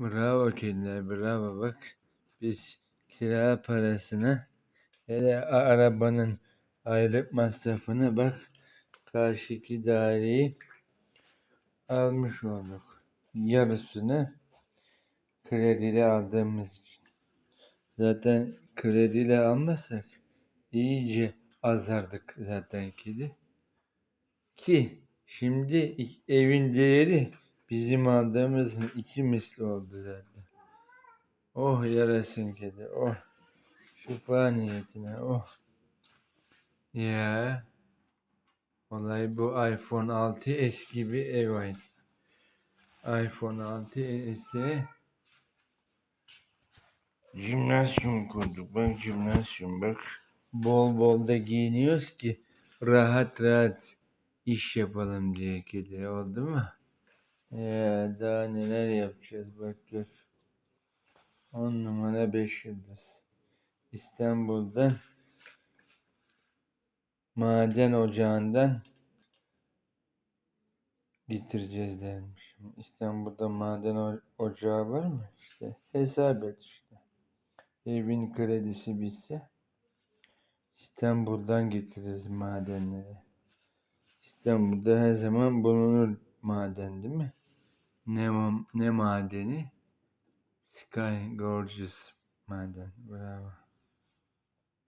Bravo kediler, bravo bak. Biz kira parasını hele arabanın aylık masrafını bak karşıki daireyi almış olduk. Yarısını krediyle aldığımız için. Zaten krediyle almasak iyice azardık zaten kedi. Ki şimdi evin değeri bizim aldığımızın iki misli oldu zaten. Oh yarasın kedi oh. Şifa niyetine oh. Ya. Olay bu iPhone 6s gibi ev aynı. iPhone 6s'e jimnasyum kurduk. Bak jimnasyum bak. Bol bol da giyiniyoruz ki rahat rahat iş yapalım diye kedi oldu mu? Ya daha neler yapacağız bak gör. 10 numara 5 yıldız. İstanbul'dan maden ocağından getireceğiz dermiş. İstanbul'da maden ocağı var mı? İşte hesap et işte. Evin kredisi bitse İstanbul'dan getiririz madenleri. İstanbul'da her zaman bulunur maden değil mi? Ne, ne madeni? Sky Gorgeous maden. Bravo.